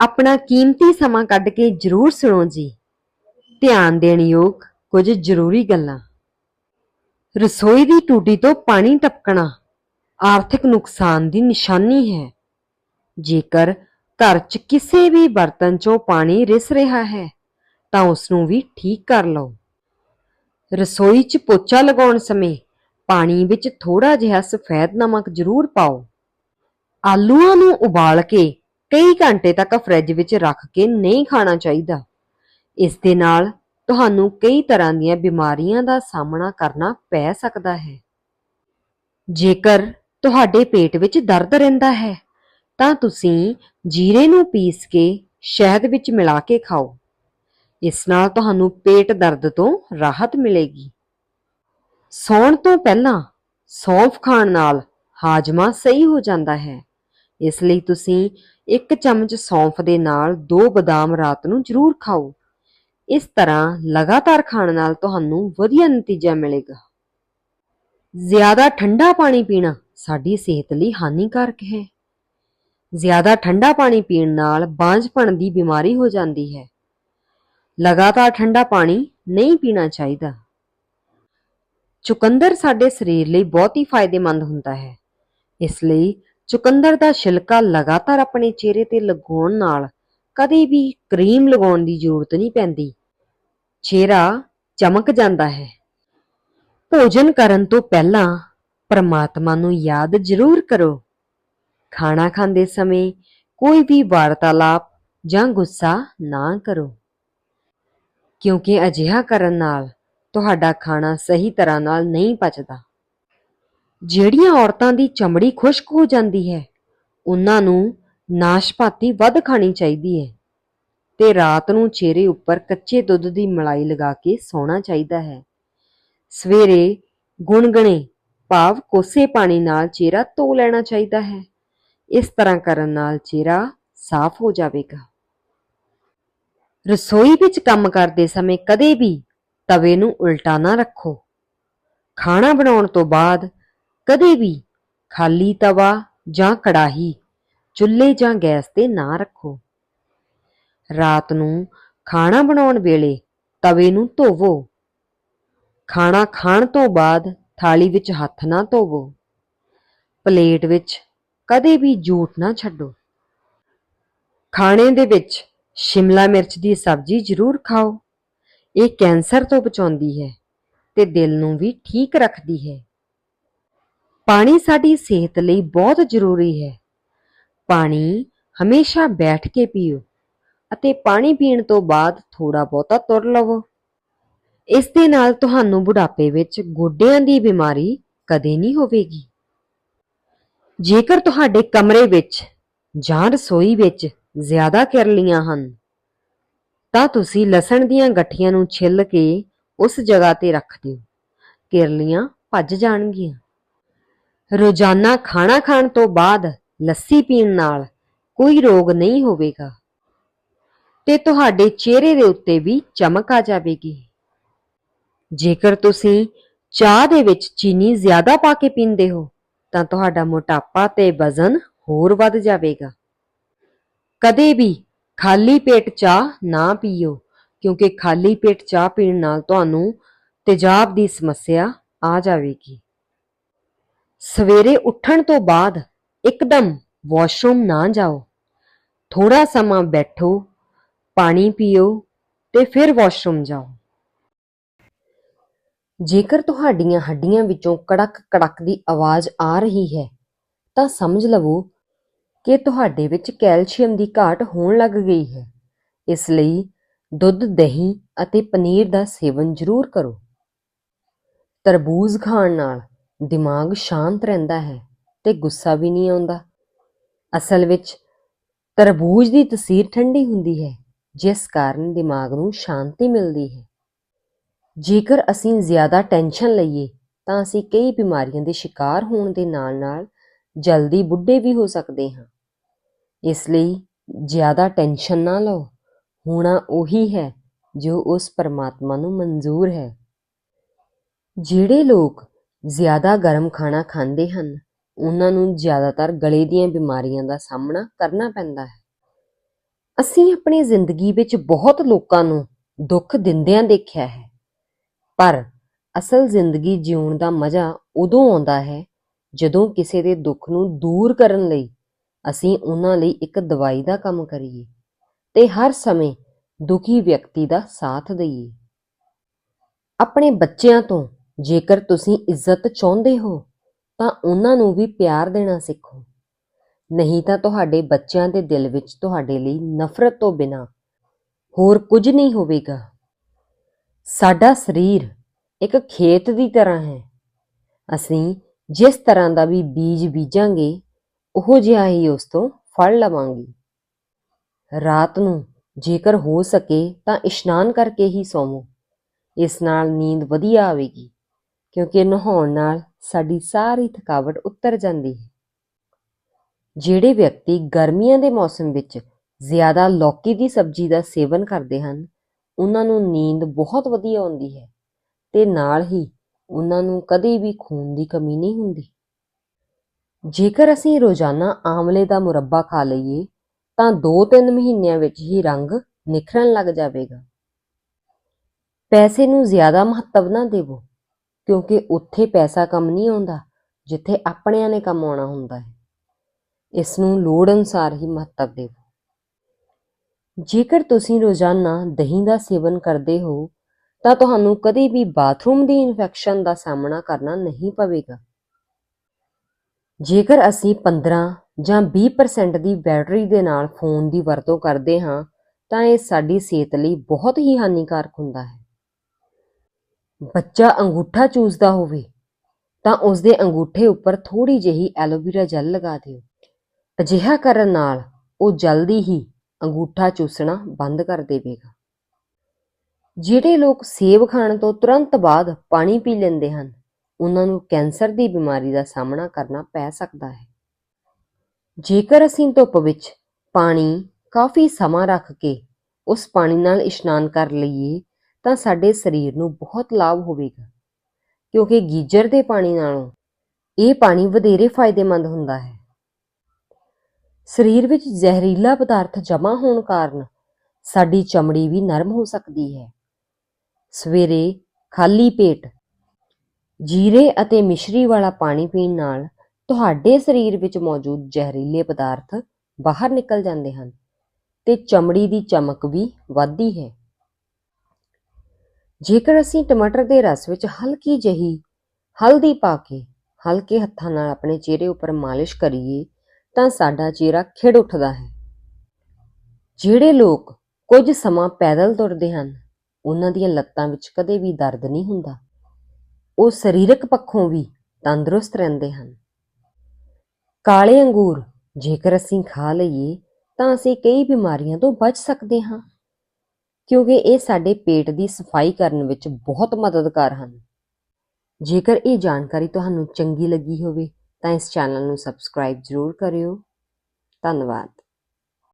ਆਪਣਾ ਕੀਮਤੀ ਸਮਾਂ ਕੱਢ ਕੇ ਜ਼ਰੂਰ ਸੁਣੋ ਜੀ। ਧਿਆਨ ਦੇਣ ਯੋਗ ਕੁਝ ਜ਼ਰੂਰੀ ਗੱਲਾਂ। ਰਸੋਈ ਦੀ ਟੂਟੀ ਤੋਂ ਪਾਣੀ ਟਪਕਣਾ ਆਰਥਿਕ ਨੁਕਸਾਨ ਦੀ ਨਿਸ਼ਾਨੀ ਹੈ। ਜੇਕਰ ਘਰ 'ਚ ਕਿਸੇ ਵੀ ਬਰਤਨ 'ਚੋਂ ਪਾਣੀ ਰਿਸ ਰਿਹਾ ਹੈ, ਤਾਂ ਉਸ ਨੂੰ ਵੀ ਠੀਕ ਕਰ ਲਓ। ਰਸੋਈ 'ਚ ਪੋਚਾ ਲਗਾਉਣ ਸਮੇਂ ਪਾਣੀ ਵਿੱਚ ਥੋੜਾ ਜਿਹਾ ਸਫੈਦ ਨਮਕ ਜ਼ਰੂਰ ਪਾਓ। ਆਲੂਆਂ ਨੂੰ ਉਬਾਲ ਕੇ ਕਈ ਘੰਟੇ ਤੱਕ ਫਰਿੱਜ ਵਿੱਚ ਰੱਖ ਕੇ ਨਹੀਂ ਖਾਣਾ ਚਾਹੀਦਾ। ਇਸ ਦੇ ਨਾਲ ਤੁਹਾਨੂੰ ਕਈ ਤਰ੍ਹਾਂ ਦੀਆਂ ਬਿਮਾਰੀਆਂ ਦਾ ਸਾਹਮਣਾ ਕਰਨਾ ਪੈ ਸਕਦਾ ਹੈ। ਜੇਕਰ ਤੁਹਾਡੇ ਪੇਟ ਵਿੱਚ ਦਰਦ ਰਹਿੰਦਾ ਹੈ, ਤਾਂ ਤੁਸੀਂ ਜੀਰੇ ਨੂੰ ਪੀਸ ਕੇ ਸ਼ਹਿਦ ਵਿੱਚ ਮਿਲਾ ਕੇ ਖਾਓ। ਇਸ ਨਾਲ ਤੁਹਾਨੂੰ ਪੇਟ ਦਰਦ ਤੋਂ ਰਾਹਤ ਮਿਲੇਗੀ। ਸੌਣ ਤੋਂ ਪਹਿਲਾਂ ਸੌਂਫ ਖਾਣ ਨਾਲ ਹਾਜਮਾ ਸਹੀ ਹੋ ਜਾਂਦਾ ਹੈ। ਇਸ ਲਈ ਤੁਸੀਂ ਇੱਕ ਚਮਚ ਸੌਂਫ ਦੇ ਨਾਲ ਦੋ ਬਦਾਮ ਰਾਤ ਨੂੰ ਜ਼ਰੂਰ ਖਾਓ। ਇਸ ਤਰ੍ਹਾਂ ਲਗਾਤਾਰ ਖਾਣ ਨਾਲ ਤੁਹਾਨੂੰ ਵਧੀਆ ਨਤੀਜਾ ਮਿਲੇਗਾ। ਜ਼ਿਆਦਾ ਠੰਡਾ ਪਾਣੀ ਪੀਣਾ ਸਾਡੀ ਸਿਹਤ ਲਈ ਹਾਨੀਕਾਰਕ ਹੈ। ਜ਼ਿਆਦਾ ਠੰਡਾ ਪਾਣੀ ਪੀਣ ਨਾਲ ਬਾਂਝਪਣ ਦੀ ਬਿਮਾਰੀ ਹੋ ਜਾਂਦੀ ਹੈ। ਲਗਾਤਾਰ ਠੰਡਾ ਪਾਣੀ ਨਹੀਂ ਪੀਣਾ ਚਾਹੀਦਾ। ਚੁਕੰਦਰ ਸਾਡੇ ਸਰੀਰ ਲਈ ਬਹੁਤ ਹੀ ਫਾਇਦੇਮੰਦ ਹੁੰਦਾ ਹੈ। ਇਸ ਲਈ ਚੁਕੰਦਰ ਦਾ ਛਿਲਕਾ ਲਗਾਤਾਰ ਆਪਣੇ ਚਿਹਰੇ ਤੇ ਲਗਾਉਣ ਨਾਲ ਕਦੇ ਵੀ ਕਰੀਮ ਲਗਾਉਣ ਦੀ ਜ਼ਰੂਰਤ ਨਹੀਂ ਪੈਂਦੀ। ਚਿਹਰਾ ਚਮਕ ਜਾਂਦਾ ਹੈ। ਭੋਜਨ ਕਰਨ ਤੋਂ ਪਹਿਲਾਂ ਪਰਮਾਤਮਾ ਨੂੰ ਯਾਦ ਜ਼ਰੂਰ ਕਰੋ। ਖਾਣਾ ਖਾਂਦੇ ਸਮੇਂ ਕੋਈ ਵੀ ਵਾਰਤਾਲਾਪ ਜਾਂ ਗੁੱਸਾ ਨਾ ਕਰੋ। ਕਿਉਂਕਿ ਅਜਿਹਾ ਕਰਨ ਨਾਲ ਤੁਹਾਡਾ ਖਾਣਾ ਸਹੀ ਤਰ੍ਹਾਂ ਨਾਲ ਨਹੀਂ ਪਚਦਾ। ਜਿਹੜੀਆਂ ਔਰਤਾਂ ਦੀ ਚਮੜੀ ਖੁਸ਼ਕ ਹੋ ਜਾਂਦੀ ਹੈ, ਉਹਨਾਂ ਨੂੰ ਨਾਸ਼ਪਾਤੀ ਵੱਧ ਖਾਣੀ ਚਾਹੀਦੀ ਹੈ ਤੇ ਰਾਤ ਨੂੰ ਚਿਹਰੇ ਉੱਪਰ ਕੱਚੇ ਦੁੱਧ ਦੀ ਮਲਾਈ ਲਗਾ ਕੇ ਸੌਣਾ ਚਾਹੀਦਾ ਹੈ। ਸਵੇਰੇ ਗੁਣਗਣੇ ਭਾਵ ਕੋਸੇ ਪਾਣੀ ਨਾਲ ਚਿਹਰਾ ਧੋ ਲੈਣਾ ਚਾਹੀਦਾ ਹੈ। ਇਸ ਤਰ੍ਹਾਂ ਕਰਨ ਨਾਲ ਚਿਹਰਾ ਸਾਫ਼ ਹੋ ਜਾਵੇਗਾ। ਰਸੋਈ ਵਿੱਚ ਕੰਮ ਕਰਦੇ ਸਮੇਂ ਕਦੇ ਵੀ ਤਵੇ ਨੂੰ ਉਲਟਾ ਨਾ ਰੱਖੋ। ਖਾਣਾ ਬਣਾਉਣ ਤੋਂ ਬਾਅਦ ਕਦੇ ਵੀ ਖਾਲੀ ਤਵਾ ਜਾਂ ਕੜਾਹੀ, ਚੁੱਲ੍ਹੇ ਜਾਂ ਗੈਸ ਤੇ ਨਾ ਰੱਖੋ। ਰਾਤ ਨੂੰ ਖਾਣਾ ਬਣਾਉਣ ਵੇਲੇ ਤਵੇ ਨੂੰ ਧੋਵੋ। ਖਾਣਾ ਖਾਣ ਤੋਂ ਬਾਅਦ ਥਾਲੀ ਵਿੱਚ ਹੱਥ ਨਾ ਧੋਵੋ। ਪਲੇਟ ਵਿੱਚ ਕਦੇ ਵੀ ਜੂਠ ਨਾ ਛੱਡੋ। ਖਾਣੇ ਦੇ ਵਿੱਚ ਸ਼ਿਮਲਾ ਮਿਰਚ ਦੀ ਸਬਜ਼ੀ ਜ਼ਰੂਰ ਖਾਓ। ਇਹ ਕੈਂਸਰ ਤੋਂ ਬਚਾਉਂਦੀ ਹੈ ਤੇ ਦਿਲ ਨੂੰ ਵੀ ਠੀਕ ਰੱਖਦੀ ਹੈ। ਪਾਣੀ ਸਾਡੀ ਸਿਹਤ ਲਈ ਬਹੁਤ ਜ਼ਰੂਰੀ ਹੈ। ਪਾਣੀ ਹਮੇਸ਼ਾ ਬੈਠ ਕੇ ਪੀਓ ਅਤੇ ਪਾਣੀ ਪੀਣ ਤੋਂ ਬਾਅਦ ਥੋੜਾ ਬਹੁਤਾ ਤੁਰ ਲਵੋ। ਇਸ ਦੇ ਨਾਲ ਤੁਹਾਨੂੰ ਬੁਢਾਪੇ ਵਿੱਚ ਗੋਡਿਆਂ ਦੀ ਬਿਮਾਰੀ ਕਦੇ ਨਹੀਂ ਹੋਵੇਗੀ। ਜੇਕਰ ਤੁਹਾਡੇ ਕਮਰੇ ਵਿੱਚ ਜਾਂ ਰਸੋਈ ਵਿੱਚ ਜ਼ਿਆਦਾ ਕਿਰਲੀਆਂ ਹਨ, ਤਾਂ ਤੁਸੀਂ ਲਸਣ ਦੀਆਂ ਗੱਠੀਆਂ ਨੂੰ ਛਿੱਲ ਕੇ ਉਸ ਜਗ੍ਹਾ ਤੇ ਰੱਖ ਦਿਓ। ਕਿਰਲੀਆਂ ਭੱਜ ਜਾਣਗੀਆਂ। ਰੋਜ਼ਾਨਾ ਖਾਣਾ ਖਾਣ ਤੋਂ ਬਾਅਦ ਲੱਸੀ ਪੀਣ ਨਾਲ ਕੋਈ ਰੋਗ ਨਹੀਂ ਹੋਵੇਗਾ ਤੇ ਤੁਹਾਡੇ ਚਿਹਰੇ ਦੇ ਉੱਤੇ ਵੀ ਚਮਕ ਆ ਜਾਵੇਗੀ। ਜੇਕਰ ਤੁਸੀਂ ਚਾਹ ਦੇ ਵਿੱਚ ਚੀਨੀ ਜ਼ਿਆਦਾ ਪਾ ਕੇ ਪੀਂਦੇ ਹੋ, ਤਾਂ ਤੁਹਾਡਾ ਮੋਟਾਪਾ ਤੇ ਵਜ਼ਨ ਹੋਰ ਵੱਧ ਜਾਵੇਗਾ। ਕਦੇ ਵੀ ਖਾਲੀ ਪੇਟ ਚਾਹ ਨਾ ਪੀਓ, ਕਿਉਂਕਿ ਖਾਲੀ ਪੇਟ ਚਾਹ ਪੀਣ ਨਾਲ ਤੁਹਾਨੂੰ ਤੇਜ਼ਾਬ ਦੀ ਸਮੱਸਿਆ ਆ ਜਾਵੇਗੀ। ਸਵੇਰੇ ਉੱਠਣ ਤੋਂ ਬਾਅਦ ਇੱਕਦਮ ਵਾਸ਼ਰੂਮ ਨਾ ਜਾਓ। ਥੋੜਾ ਸਮਾਂ ਬੈਠੋ, ਪਾਣੀ ਪੀਓ ਤੇ ਫਿਰ ਵਾਸ਼ਰੂਮ ਜਾਓ। ਜੇਕਰ ਤੁਹਾਡੀਆਂ ਹੱਡੀਆਂ ਵਿੱਚੋਂ ਕੜਕ ਕੜਕ ਦੀ ਆਵਾਜ਼ ਆ ਰਹੀ ਹੈ, ਤਾਂ ਸਮਝ ਲਵੋ ਕਿ ਤੁਹਾਡੇ ਵਿੱਚ ਕੈਲਸ਼ੀਅਮ ਦੀ ਘਾਟ ਹੋਣ ਲੱਗ ਗਈ ਹੈ। ਇਸ ਲਈ ਦੁੱਧ, ਦਹੀਂ ਅਤੇ ਪਨੀਰ ਦਾ ਸੇਵਨ ਜ਼ਰੂਰ ਕਰੋ। ਤਰਬੂਜ਼ ਖਾਣ ਨਾਲ ਦਿਮਾਗ ਸ਼ਾਂਤ ਰਹਿੰਦਾ ਹੈ ਤੇ ਗੁੱਸਾ ਵੀ ਨਹੀਂ ਆਉਂਦਾ। ਅਸਲ ਵਿੱਚ ਤਰਬੂਜ ਦੀ ਤਸੀਰ ਠੰਡੀ ਹੁੰਦੀ ਹੈ, ਜਿਸ ਕਾਰਨ ਦਿਮਾਗ ਨੂੰ ਸ਼ਾਂਤੀ ਮਿਲਦੀ ਹੈ। ਜੇਕਰ ਅਸੀਂ ਜ਼ਿਆਦਾ ਟੈਨਸ਼ਨ ਲਈਏ, ਤਾਂ ਅਸੀਂ ਕਈ ਬਿਮਾਰੀਆਂ ਦੇ ਸ਼ਿਕਾਰ ਹੋਣ ਦੇ ਨਾਲ-ਨਾਲ ਜਲਦੀ ਬੁੱਢੇ ਵੀ ਹੋ ਸਕਦੇ ਹਾਂ। ਇਸ ਲਈ ਜ਼ਿਆਦਾ ਟੈਨਸ਼ਨ ਨਾ ਲਓ, ਹੋਣਾ ਉਹੀ ਹੈ ਜੋ ਉਸ ਪਰਮਾਤਮਾ ਨੂੰ ਮਨਜ਼ੂਰ ਹੈ। ਜਿਹੜੇ ਲੋਕ ਜ਼ਿਆਦਾ ਗਰਮ ਖਾਣਾ ਖਾਂਦੇ ਹਨ, ਉਹਨਾਂ ਨੂੰ ਜ਼ਿਆਦਾਤਰ ਗਲੇ ਦੀਆਂ ਬਿਮਾਰੀਆਂ ਦਾ ਸਾਹਮਣਾ ਕਰਨਾ ਪੈਂਦਾ ਹੈ। ਅਸੀਂ ਆਪਣੀ ਜ਼ਿੰਦਗੀ ਵਿੱਚ ਬਹੁਤ ਲੋਕਾਂ ਨੂੰ ਦੁੱਖ ਦਿੰਦਿਆਂ ਦੇਖਿਆ ਹੈ, ਪਰ ਅਸਲ ਜ਼ਿੰਦਗੀ ਜਿਉਣ ਦਾ ਮਜ਼ਾ ਉਦੋਂ ਆਉਂਦਾ ਹੈ ਜਦੋਂ ਕਿਸੇ ਦੇ ਦੁੱਖ ਨੂੰ ਦੂਰ ਕਰਨ ਲਈ ਅਸੀਂ ਉਹਨਾਂ ਲਈ ਇੱਕ ਦਵਾਈ ਦਾ ਕੰਮ ਕਰੀਏ ਤੇ ਹਰ ਸਮੇਂ ਦੁਖੀ ਵਿਅਕਤੀ ਦਾ ਸਾਥ ਦਈਏ। ਆਪਣੇ ਬੱਚਿਆਂ ਤੋਂ ਜੇਕਰ ਤੁਸੀਂ ਇੱਜ਼ਤ ਚਾਹੁੰਦੇ ਹੋ, ਤਾਂ ਉਹਨਾਂ ਨੂੰ ਵੀ ਪਿਆਰ ਦੇਣਾ ਸਿੱਖੋ। ਨਹੀਂ ਤਾਂ ਤੁਹਾਡੇ ਬੱਚਿਆਂ ਦੇ ਦਿਲ ਵਿੱਚ ਤੁਹਾਡੇ ਲਈ ਨਫ਼ਰਤ ਤੋਂ ਬਿਨਾ ਹੋਰ ਕੁਝ ਨਹੀਂ ਹੋਵੇਗਾ। ਸਾਡਾ ਸਰੀਰ ਇੱਕ ਖੇਤ ਦੀ ਤਰ੍ਹਾਂ ਹੈ। ਅਸੀਂ ਜਿਸ ਤਰ੍ਹਾਂ ਦਾ ਵੀ ਬੀਜ ਬੀਜਾਂਗੇ, ਉਹ ਜਿਹਾ ਹੀ ਉਸ ਤੋਂ ਫਲ ਲਵਾਂਗੇ। ਰਾਤ ਨੂੰ ਜੇਕਰ ਹੋ ਸਕੇ ਤਾਂ ਇਸ਼ਨਾਨ ਕਰਕੇ ਹੀ ਸੌਵੋ। ਇਸ ਨਾਲ ਨੀਂਦ ਵਧੀਆ ਆਵੇਗੀ। ਕਿਉਂਕਿ ਨਹਾਉਣ ਨਾਲ ਸਾਡੀ ਸਾਰੀ ਥਕਾਵਟ ਉਤਰ ਜਾਂਦੀ ਹੈ। ਜਿਹੜੇ ਵਿਅਕਤੀ ਗਰਮੀਆਂ ਦੇ ਮੌਸਮ ਵਿੱਚ ਜ਼ਿਆਦਾ ਲੌਕੀ ਦੀ ਸਬਜ਼ੀ ਦਾ ਸੇਵਨ ਕਰਦੇ ਹਨ, ਉਹਨਾਂ ਨੂੰ ਨੀਂਦ ਬਹੁਤ ਵਧੀਆ ਆਉਂਦੀ ਹੈ ਤੇ ਨਾਲ ਹੀ ਉਹਨਾਂ ਨੂੰ ਕਦੇ ਵੀ ਖੂਨ ਦੀ ਕਮੀ ਨਹੀਂ ਹੁੰਦੀ। ਜੇਕਰ ਅਸੀਂ ਰੋਜ਼ਾਨਾ ਆਮਲੇ ਦਾ ਮੁਰੱਬਾ ਖਾ ਲਈਏ, ਤਾਂ 2-3 ਮਹੀਨਿਆਂ ਵਿੱਚ ਹੀ ਰੰਗ ਨਿਖਰਨ ਲੱਗ ਜਾਵੇਗਾ। ਪੈਸੇ ਨੂੰ ਜ਼ਿਆਦਾ ਮਹੱਤਵ ਨਾ ਦੇਵੋ। ਕਿਉਂਕਿ ਉੱਥੇ ਪੈਸਾ ਕੰਮ ਨਹੀਂ ਆਉਂਦਾ, ਜਿੱਥੇ ਆਪਣਿਆਂ ਨੇ ਕੰਮ ਆਉਣਾ ਹੁੰਦਾ ਹੈ। ਇਸ ਨੂੰ ਲੋੜ ਅਨੁਸਾਰ ਹੀ ਮਹੱਤਵ ਦੇਵੋ। ਜੇਕਰ ਤੁਸੀਂ ਰੋਜ਼ਾਨਾ ਦਹੀਂ ਦਾ ਸੇਵਨ ਕਰਦੇ ਹੋ, ਤਾਂ ਤੁਹਾਨੂੰ ਕਦੇ ਵੀ ਬਾਥਰੂਮ ਦੀ ਇਨਫੈਕਸ਼ਨ ਦਾ ਸਾਹਮਣਾ ਕਰਨਾ ਨਹੀਂ ਪਵੇਗਾ। ਜੇਕਰ ਅਸੀਂ 15 ਜਾਂ 20% ਦੀ ਬੈਟਰੀ ਦੇ ਨਾਲ ਫੋਨ ਦੀ ਵਰਤੋਂ ਕਰਦੇ ਹਾਂ, ਤਾਂ ਇਹ ਸਾਡੀ ਸਿਹਤ ਲਈ ਬਹੁਤ ਹੀ ਹਾਨੀਕਾਰਕ ਹੁੰਦਾ ਹੈ। ਬੱਚਾ ਅੰਗੂਠਾ ਚੂਸਦਾ ਹੋਵੇ, ਤਾਂ ਉਸ ਦੇ ਅੰਗੂਠੇ ਉੱਪਰ ਥੋੜੀ ਜਿਹੀ ਐਲੋਵੇਰਾ ਜੈਲ ਲਗਾ ਦਿਓ। ਅਜਿਹਾ ਕਰਨ ਨਾਲ ਉਹ ਜਲਦੀ ਹੀ ਅੰਗੂਠਾ ਚੂਸਣਾ ਬੰਦ ਕਰ ਦੇਵੇਗਾ। ਜਿਹੜੇ ਲੋਕ ਸੇਬ ਖਾਣ ਤੋਂ ਤੁਰੰਤ ਬਾਅਦ ਪਾਣੀ ਪੀ ਲੈਂਦੇ ਹਨ, ਉਹਨਾਂ ਨੂੰ ਕੈਂਸਰ ਦੀ ਬਿਮਾਰੀ ਦਾ ਸਾਹਮਣਾ ਕਰਨਾ ਪੈ ਸਕਦਾ ਹੈ। ਜੇਕਰ ਅਸੀਂ ਧੁੱਪ ਵਿੱਚ ਪਾਣੀ ਕਾਫੀ ਸਮਾਂ ਰੱਖ ਕੇ ਉਸ ਪਾਣੀ ਨਾਲ ਇਸ਼ਨਾਨ ਕਰ ਲਈਏ ਤਾਂ ਸਾਡੇ ਸਰੀਰ ਨੂੰ ਬਹੁਤ ਲਾਭ ਹੋਵੇਗਾ। ਕਿਉਂਕਿ ਗੀਜਰ ਦੇ ਪਾਣੀ ਨਾਲੋਂ ਇਹ ਪਾਣੀ ਵਧੇਰੇ ਫਾਇਦੇਮੰਦ ਹੁੰਦਾ ਹੈ। ਸਰੀਰ ਵਿੱਚ ਜ਼ਹਿਰੀਲਾ ਪਦਾਰਥ ਜਮ੍ਹਾਂ ਹੋਣ ਕਾਰਨ ਸਾਡੀ ਚਮੜੀ ਵੀ ਨਰਮ ਹੋ ਸਕਦੀ ਹੈ। ਸਵੇਰੇ ਖਾਲੀ ਪੇਟ ਜੀਰੇ ਅਤੇ ਮਿਸ਼ਰੀ ਵਾਲਾ ਪਾਣੀ ਪੀਣ ਨਾਲ ਤੁਹਾਡੇ ਸਰੀਰ ਵਿੱਚ ਮੌਜੂਦ ਜ਼ਹਿਰੀਲੇ ਪਦਾਰਥ ਬਾਹਰ ਨਿਕਲ ਜਾਂਦੇ ਹਨ ਤੇ ਚਮੜੀ ਦੀ ਚਮਕ ਵੀ ਵੱਧਦੀ ਹੈ। ਜੇਕਰ ਅਸੀਂ ਟਮਾਟਰ ਦੇ ਰਸ ਵਿੱਚ ਹਲਕੀ ਜਹੀ ਹਲਦੀ ਪਾ ਕੇ ਹਲਕੇ ਹੱਥਾਂ ਨਾਲ ਆਪਣੇ ਚਿਹਰੇ ਉੱਪਰ ਮਾਲਿਸ਼ ਕਰੀਏ, ਤਾਂ ਸਾਡਾ ਚਿਹਰਾ ਖਿੜ ਉੱਠਦਾ ਹੈ। ਜਿਹੜੇ ਲੋਕ ਕੁਝ ਸਮਾਂ ਪੈਦਲ ਤੁਰਦੇ ਹਨ, ਉਹਨਾਂ ਦੀਆਂ ਲੱਤਾਂ ਵਿੱਚ ਕਦੇ ਵੀ ਦਰਦ ਨਹੀਂ ਹੁੰਦਾ। ਉਹ ਸਰੀਰਕ ਪੱਖੋਂ ਵੀ ਤੰਦਰੁਸਤ ਰਹਿੰਦੇ ਹਨ। ਕਾਲੇ ਅੰਗੂਰ ਜੇਕਰ ਅਸੀਂ ਖਾ ਲਈਏ, ਤਾਂ ਅਸੀਂ ਕਈ ਬਿਮਾਰੀਆਂ ਤੋਂ ਬਚ ਸਕਦੇ ਹਾਂ। ਕਿਉਂਕਿ ਇਹ ਸਾਡੇ ਪੇਟ ਦੀ ਸਫ਼ਾਈ ਕਰਨ ਵਿੱਚ ਬਹੁਤ ਮਦਦਗਾਰ ਹਨ। ਜੇਕਰ ਇਹ ਜਾਣਕਾਰੀ ਤੁਹਾਨੂੰ ਚੰਗੀ ਲੱਗੀ ਹੋਵੇ, ਤਾਂ ਇਸ ਚੈਨਲ ਨੂੰ ਸਬਸਕ੍ਰਾਈਬ ਜ਼ਰੂਰ ਕਰਿਓ। ਧੰਨਵਾਦ।